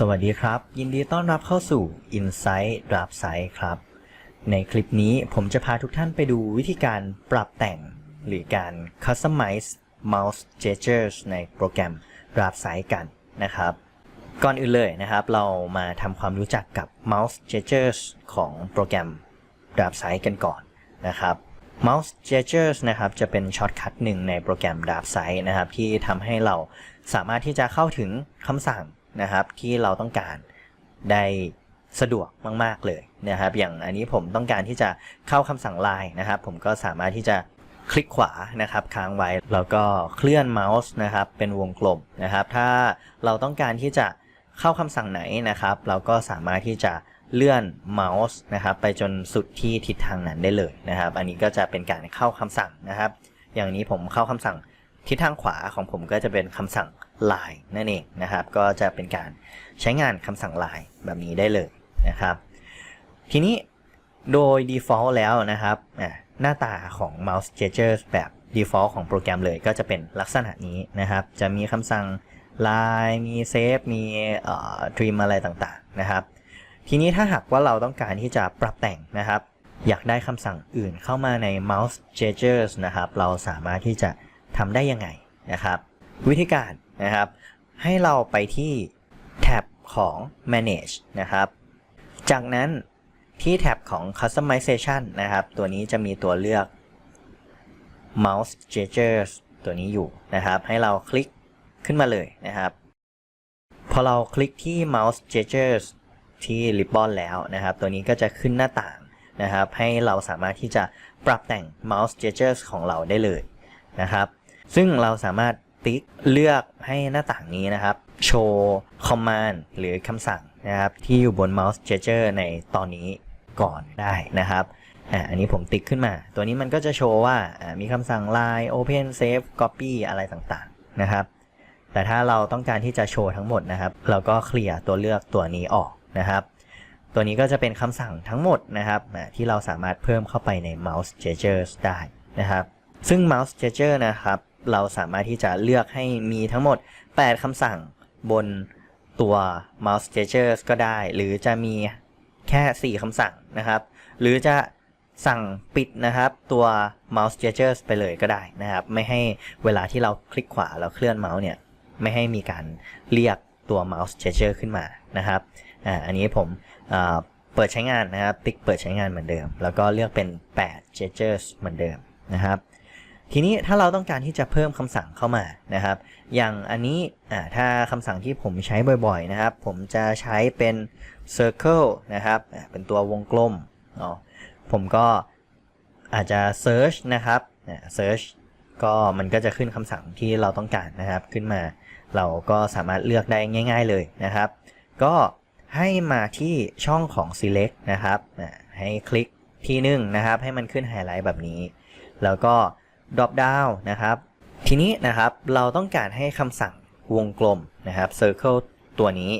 สวัสดีครับ ยินดีต้อนรับเข้าสู่ Insight Draft Site ครับ ในคลิปนี้ผมจะพาทุกท่านไปดูวิธีการปรับแต่ง หรือการ Customize Mouse Gestures ในโปรแกรม Draft Site กันนะครับ ก่อนอื่นเลยนะครับ เรามาทำความรู้จักกับ Mouse Gestures ของโปรแกรม Draft Site กันก่อนนะครับ Mouse Gestures นะครับจะเป็นช็อตคัทหนึ่งในโปรแกรม Draft Site นะครับที่ทำให้เราสามารถที่จะเข้าถึงคำสั่ง นะครับที่เราต้องการได้สะดวกมาก ๆเลยนะครับ อย่างอันนี้ผมต้องการที่จะเข้าคำสั่งไลน์นะครับ ผมก็สามารถที่จะคลิกขวานะครับค้างไว้แล้วก็เคลื่อนเมาส์นะครับเป็นวงกลมนะครับ ถ้าเราต้องการที่จะเข้าคำสั่งไหนนะครับ เราก็สามารถที่จะเลื่อนเมาส์นะครับไปจนสุดที่ทิศทางนั้นได้เลยนะครับ อันนี้ก็จะเป็นการเข้าคำสั่งนะครับ อย่างนี้ผมเข้าคำสั่งทิศทางขวาของผมก็จะเป็นคำสั่ง line นั่นเองนะครับ ก็จะเป็นการใช้งานคำสั่ง line แบบนี้ได้เลยนะครับ ทีนี้โดย default แล้วนะครับหน้าตาของ mouse gestures แบบ default ของโปรแกรมเลยก็จะเป็นลักษณะนี้นะครับ จะมีคำสั่ง line มี save มี trim อะไรต่างๆนะครับ ทีนี้ถ้าหากว่าเราต้องการที่จะปรับแต่งนะครับ อยากได้คำสั่งอื่นเข้ามาใน mouse gestures นะครับ เราสามารถที่จะทำได้ยังไงนะครับ วิธีการนะครับ ให้เราไปที่แท็บของ manage นะครับ จากนั้นที่แท็บของ customization นะครับ ตัวนี้จะมีตัวเลือก mouse gestures ตัวนี้อยู่นะครับ ให้เราคลิกขึ้นมาเลยนะครับ พอเราคลิกที่ mouse gestures ที่ ribbon แล้วนะครับ ตัวนี้ก็จะขึ้นหน้าต่างนะครับ ให้เราสามารถที่จะปรับแต่ง mouse gestures ของเราได้เลยนะครับ ซึ่งเราสามารถ ติ๊กเลือกให้หน้าต่างนี้นะครับ โชว์ command หรือคำสั่งนะครับ ที่อยู่บน mouse gesture ในตอนนี้ก่อนได้นะครับอ่าอันนี้ผมติ๊กขึ้นมา ตัวนี้มันก็จะโชว์ว่ามีคำสั่ง line open save copy อะไรต่างๆนะครับ แต่ถ้าเราต้องการที่จะโชว์ทั้งหมดนะครับ เราก็เคลียร์ตัวเลือกตัวนี้ออกนะครับ ตัวนี้ก็จะเป็นคำสั่งทั้งหมดนะครับที่เราสามารถเพิ่มเข้าไปใน mouse gestures ได้นะครับ ซึ่ง mouse gesture นะครับ เราสามารถที่จะเลือกให้มีทั้งหมด 8คำสั่งบนตัว mouse gestures ก็ได้ หรือจะมีแค่ 4คำสั่งนะครับ หรือจะสั่งปิดนะครับ ตัว mouse gestures ไปเลยก็ได้นะครับ ไม่ให้เวลาที่เราคลิกขวาแล้วเคลื่อนเมาส์เนี่ยไม่ให้มีการเรียกตัว mouse gesture ขึ้นมานะครับอ่าอันนี้ผมอ่าเปิดใช้งานนะครับติ๊กเปิดใช้งานเหมือนเดิม แล้วก็เลือกเป็น 8 gestures เหมือนเดิมนะครับ ทีนี้ถ้าเราต้องการที่จะเพิ่มคำสั่งเข้ามานะครับ อย่างอันนี้ถ้าคำสั่งที่ผมใช้บ่อยๆนะครับ ผมจะใช้เป็น circle นะครับ เป็นตัววงกลมเนาะผมก็อาจจะ search นะครับ search ก็มันก็จะขึ้นคำสั่งที่เราต้องการนะครับ ขึ้นมาเราก็สามารถเลือกได้ง่าย ๆเลยนะครับ ก็ให้มาที่ช่องของ select นะครับให้คลิกทีนึงนะครับ ให้มันขึ้นไฮไลท์แบบนี้ แล้วก็ drop down นะครับ ทีนี้นะครับเราต้องการให้คำสั่งวงกลมนะครับ circle ตัวนี้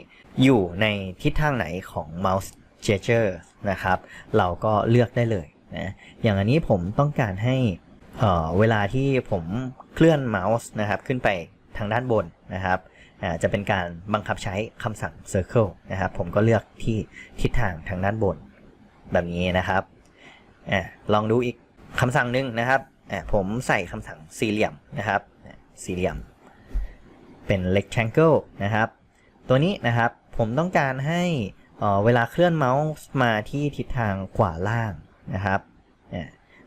อยู่ในทิศทางไหนของ mouse gesture นะครับ เราก็เลือกได้เลยนะอย่างอันนี้ผมต้องการให้เออเวลาที่ผมเคลื่อนเมาส์นะครับขึ้นไปทางด้านบนนะครับจะเป็นการบังคับใช้คำสั่ง circle นะครับ ผมก็เลือกที่ทิศทางทางด้านบน แบบนี้นะครับอลองดูอีกคำสั่งหนึ่งนะครับ ผมใส่คำสั่งสี่เหลี่ยมนะครับสี่เหลี่ยม เป็น rectangle นะครับ ตัวนี้นะครับผมต้องการให้เเวลาเคลื่อนเมาส์มาที่ทิศทางขวาล่างนะครับ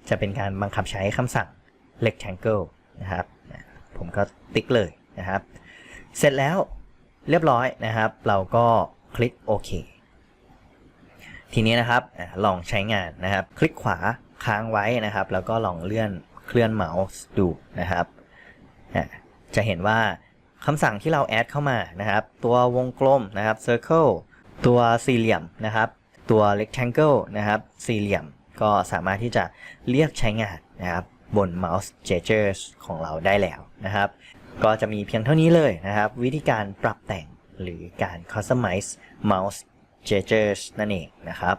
จะเป็นการบังคับใช้คำสั่ง rectangle นะครับผมก็ติ๊กเลยนะครับ เสร็จแล้วเรียบร้อยนะครับ เราก็คลิกโอเคทีนี้นะครับลองใช้งานนะครับ คลิกขวา ค้างไว้นะครับ แล้วก็ลองเลื่อนเคลื่อนเมาส์ดูนะครับ จะเห็นว่าคำสั่งที่เราแอดเข้ามานะครับ ตัววงกลมนะครับ circle ตัวสี่เหลี่ยมนะครับ ตัว rectangle นะครับ สี่เหลี่ยมก็สามารถที่จะเรียกใช้งานนะครับ บน mouse gestures ของเราได้แล้วนะครับ ก็จะมีเพียงเท่านี้เลยนะครับ วิธีการปรับแต่งหรือการ customize mouse gestures นั่นเองนะครับ